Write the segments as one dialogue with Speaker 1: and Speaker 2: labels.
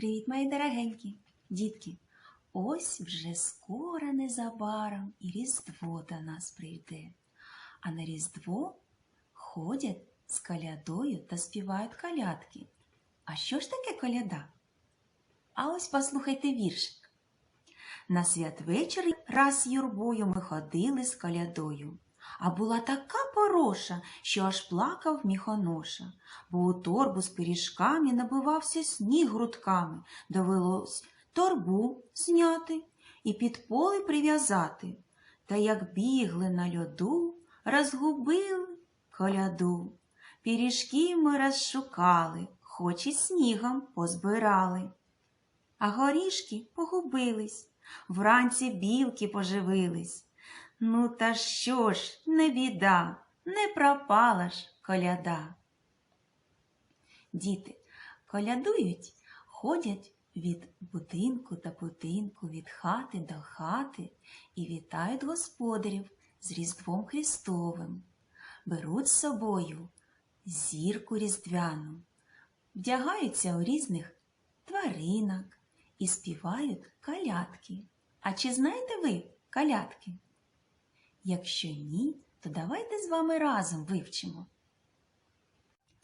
Speaker 1: Привіт, мої дорогенькі дітки! Ось вже скоро незабаром і Різдво до нас прийде. А на Різдво ходять з колядою та співають колядки. А що ж таке коляда? А ось послухайте віршик. На святвечір раз юрбою ми ходили з колядою. А була така пороша, що аж плакав міхоноша, бо у торбу з пиріжками набивався сніг грудками, довелось торбу зняти і під поле прив'язати. Та як бігли на льоду, розгубили коляду. Пиріжки ми розшукали, хоч і снігом позбирали. А горішки погубились, вранці білки поживились. Ну, та що ж, не біда, не пропала ж коляда. Діти колядують, ходять від будинку до будинку, від хати до хати і вітають господарів з Різдвом Христовим, беруть з собою зірку різдвяну, вдягаються у різних тваринок і співають калятки. А чи знаєте ви калятки? Якщо ні, то давайте з вами разом вивчимо.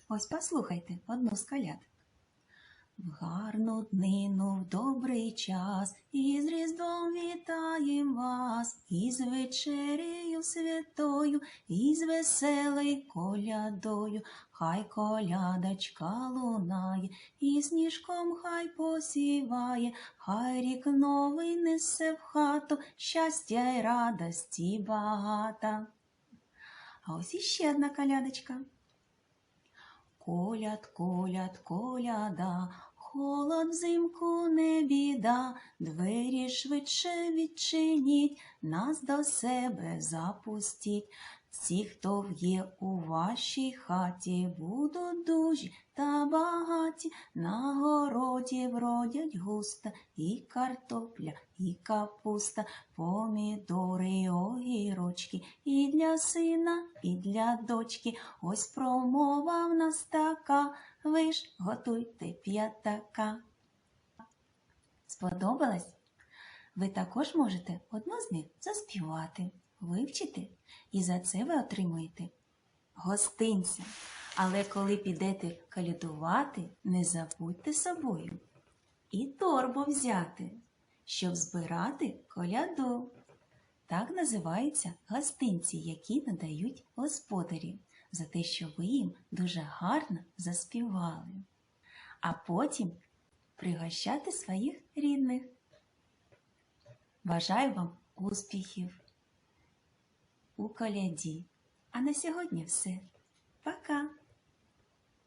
Speaker 1: Ось послухайте одну з каляд. В гарну днину, в добрий час, із Різдвом вітаєм вас, із вечерею святою, із веселою колядою, хай колядочка лунає, і сніжком хай посіває, хай рік новий несе в хату, щастя й радості багата. А ось іще одна колядочка. Коляд, коляд, коляда, холод взимку не біда, двері швидше відчиніть, нас до себе запустіть. Ті, хто є у вашій хаті, будуть дужі та багаті, на городі вродять густа і картопля, і капуста, помідори, огірочки, і для сина, і для дочки. Ось промова в нас така, ви ж готуйте п'ятака. Сподобалось? Ви також можете одну з них заспівати, вивчити, і за це ви отримуєте гостинця. Але коли підете калядувати, не забудьте собою і торбу взяти, щоб збирати коляду. Так називаються гостинці, які надають господарі, за те, що ви їм дуже гарно заспівали. А потім пригощати своїх рідних. Бажаю вам успіхів у коляді. А на сьогодні все. Пока!